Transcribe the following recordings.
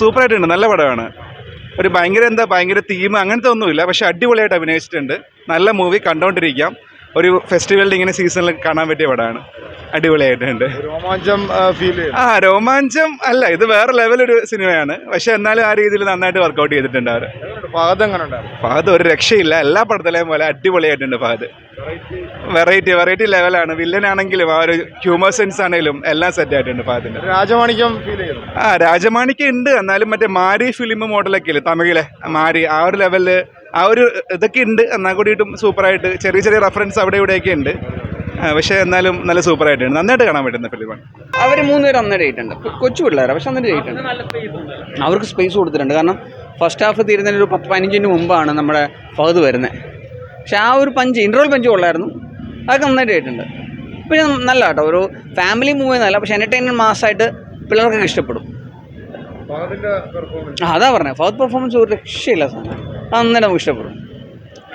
സൂപ്പറായിട്ടുണ്ട് നല്ല പടമാണ്. ഒരു ഭയങ്കര എന്താ ഭയങ്കര തീം അങ്ങനത്തെ ഒന്നുമില്ല പക്ഷെ അടിപൊളിയായിട്ട് അഭിനയിച്ചിട്ടുണ്ട്. നല്ല മൂവി കണ്ടുകൊണ്ടിരിക്കാം ഒരു ഫെസ്റ്റിവലിന്റെ ഇങ്ങനെ സീസണിൽ കാണാൻ പറ്റിയ പടമാണ്. അടിപൊളിയായിട്ടുണ്ട്. രോമാഞ്ചം ഫീൽ ആ രോമാഞ്ചം അല്ല ഇത് വേറെ ലെവൽ ഒരു സിനിമയാണ്. പക്ഷെ എന്നാലും ആ രീതിയിൽ നന്നായിട്ട് വർക്കൗട്ട് ചെയ്തിട്ടുണ്ട് അവർ ഫഹദ് ഫഹദ് ഒരു രക്ഷയില്ല. എല്ലാ പടത്തിലെയും പോലെ അടിപൊളിയായിട്ടുണ്ട് ഫഹദ്. വെറൈറ്റി വെറൈറ്റി ലെവലാണ് വില്ലനാണെങ്കിലും ആ ഒരു ഹ്യൂമർ സെൻസ് ആണെങ്കിലും എല്ലാം സെറ്റ് ആയിട്ടുണ്ട് ഫഹദിന് രാജമാണിക്യം ഫീൽ ചെയ്തു. ആ രാജമാണിക്യം ഉണ്ട്. എന്നാലും മറ്റേ മാരി ഫിലിം മോഡലൊക്കെ ഇല്ലേ തമിഴിലെ മാരി ആ ഒരു ലെവലിൽ ആ ഒരു ഇതൊക്കെ ഉണ്ട്. എന്നാൽ കൂടിയിട്ടും സൂപ്പറായിട്ട് ചെറിയ ചെറിയ റെഫറൻസ് അവിടെ ഇവിടെയൊക്കെ ഉണ്ട്. പക്ഷേ എന്നാലും നല്ല സൂപ്പറായിട്ടുണ്ട്. നന്നായിട്ട് കാണാൻ പറ്റുന്ന ഫിലിമാണ് അവർ മൂന്നുപേരും അന്നേരം ചെയ്തിട്ടുണ്ട് കൊച്ചു പിള്ളേരാണ് പക്ഷെ അന്നേരം ചെയ്തിട്ടുണ്ട് അവർക്ക് സ്പേസ് കൊടുത്തിട്ടുണ്ട്. കാരണം ഫസ്റ്റ് ഹാഫ് തീരുന്നതിന് ഒരു പത്ത് പതിനഞ്ചിന് മുമ്പാണ് നമ്മുടെ ഫഹദ് വരുന്നത് പക്ഷെ ആ ഒരു പഞ്ച് ഇന്റർവൽ പഞ്ച് കൊള്ളായിരുന്നു. അതൊക്കെ നന്നായിട്ട് ചെയ്തിട്ടുണ്ട് പിന്നെ നല്ല കേട്ടോ ഒരു ഫാമിലി മൂവി എന്നല്ല പക്ഷെ എന്റർടൈൻമെന്റ് മാസമായിട്ട് പിള്ളേർക്കൊക്കെ ഇഷ്ടപ്പെടും. ഫഹദിന്റെ പെർഫോമൻസ് ആ അതാ പറഞ്ഞത് ഫഹദ് പെർഫോമൻസ് ഒരു രക്ഷയില്ല സാധനം. നന്നായിട്ട് നമുക്ക് ഇഷ്ടപ്പെടും.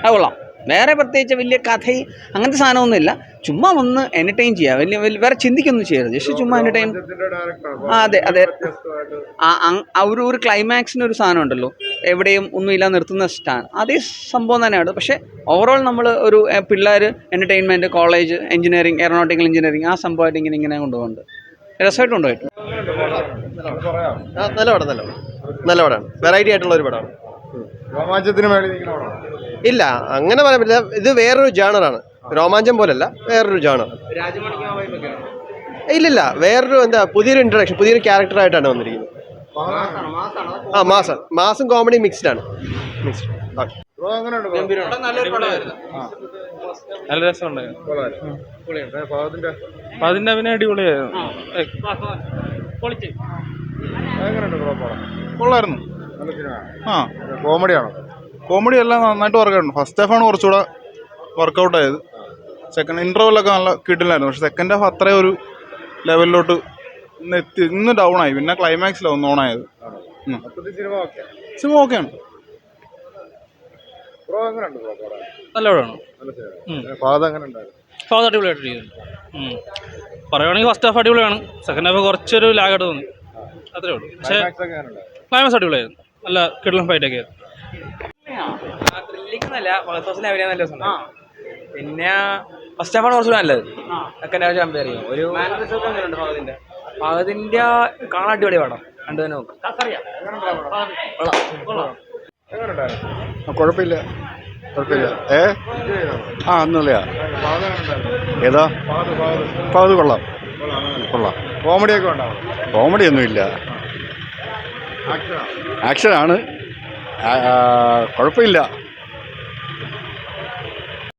അത് കൊള്ളാം. വേറെ പ്രത്യേകിച്ച് വലിയ കഥയും അങ്ങനത്തെ സാധനമൊന്നുമില്ല. ചുമ്മാ ഒന്ന് എന്റർടൈൻ ചെയ്യുക വലിയ വലിയ വേറെ ചിന്തിക്കൊന്നും ചെയ്യരുത്. ജസ്റ്റ് ചുമ്മാ എന്റർടൈൻ ആ അതെ അതെ. ആ ഒരു ഒരു ക്ലൈമാക്സിന് ഒരു സാധനം ഉണ്ടല്ലോ. എവിടെയും ഒന്നുമില്ല നിർത്തുന്ന സ്റ്റാൻ അതേ സംഭവം തന്നെയാണ്. പക്ഷേ ഓവറോൾ നമ്മൾ ഒരു പിള്ളേർ entertainment college engineering aeronautical engineering ആ സംഭവമായിട്ട് ഇങ്ങനെ ഇങ്ങനെ കൊണ്ടുപോകുന്നുണ്ട്. രസമായിട്ട് കൊണ്ടുപോയിട്ട് നല്ല പടം നല്ല പടം. നല്ല പടമാണ് വെറൈറ്റി ആയിട്ടുള്ള ഒരു പടമാണ്. രോമാഞ്ചത്തിന് വേണ്ടി ഇല്ല അങ്ങനെ പറയാൻ പറ്റില്ല. ഇത് വേറൊരു ജാണറാണ് രോമാഞ്ചം പോലല്ല വേറൊരു ജാണർ ഇല്ലില്ല വേറൊരു എന്താ പുതിയൊരു ഇൻട്രഡക്ഷൻ പുതിയൊരു ക്യാരക്ടറായിട്ടാണ് വന്നിരിക്കുന്നത്. ആ മാസം. മാസം കോമഡി മിക്സ്ഡ് ആണ്. മിക്സ്ഡ്? നല്ല രസമുണ്ടായിരുന്നു. അതിന്റെ അഭിനയം അടിപൊളിയായിരുന്നു. കൊള്ളായിരുന്നു. ആ. കോമഡിയാണോ? കോമഡി എല്ലാം നന്നായിട്ട് വർക്കൗട്ടുണ്ട് ഫസ്റ്റ് ഹാഫാണ് കുറച്ചുകൂടെ വർക്കൗട്ട് ആയത്. സെക്കൻഡ് ഇന്റർവെല്ലൊക്കെ നല്ല കിട്ടില്ലായിരുന്നു. പക്ഷെ സെക്കൻഡ് ഹാഫ് അത്രയും ഒരു ലെവലിലോട്ട് ഇന്ന് എത്തി ഇന്ന് ഡൗൺ ആയി. പിന്നെ ക്ലൈമാക്സിലാണ് ഒന്ന് ഓണായത് ആയത്. സിനിമ ഓക്കെ ആണ്. ഓക്കെയാണ് നല്ല പടമാണ്. ഫാദർ അടിപൊളിയായിട്ട്. പറയുവാണെങ്കിൽ ഫസ്റ്റ് ഹാഫ് അടിപൊളിയാണ്. സെക്കൻഡ് ഹാഫ് കുറച്ചൊരു ലാഗായിട്ട് തോന്നി. അത്രേ ഉള്ളൂ. പക്ഷേ ക്ലൈമാക്സ് അടിപൊളിയായിരുന്നു. നല്ല കിടലം ഫൈറ്റ് ഒക്കെ. നല്ല പിന്നെ ഫസ്റ്റ് ഹാഫാണ് കുറച്ചുകൂടെ നല്ലത്. ഒക്കെ എന്റെ കമ്പയർ ചെയ്യും. ഒരു ഫഹദിന്റെ? കാണാൻ അടിപൊളി പടം. രണ്ടു തന്നെ നോക്കും. കുഴപ്പമില്ല. കുഴപ്പമില്ല. ഏ? ആ ഒന്നുമില്ല ഏതാ? അപ്പോൾ അത് കൊള്ളാം. കൊള്ളാം. കോമഡിയൊക്കെ ഉണ്ടാവും. കോമഡി ഒന്നുമില്ല ആക്ഷനാണ് ആക്ഷനാണ് കുഴപ്പമില്ല.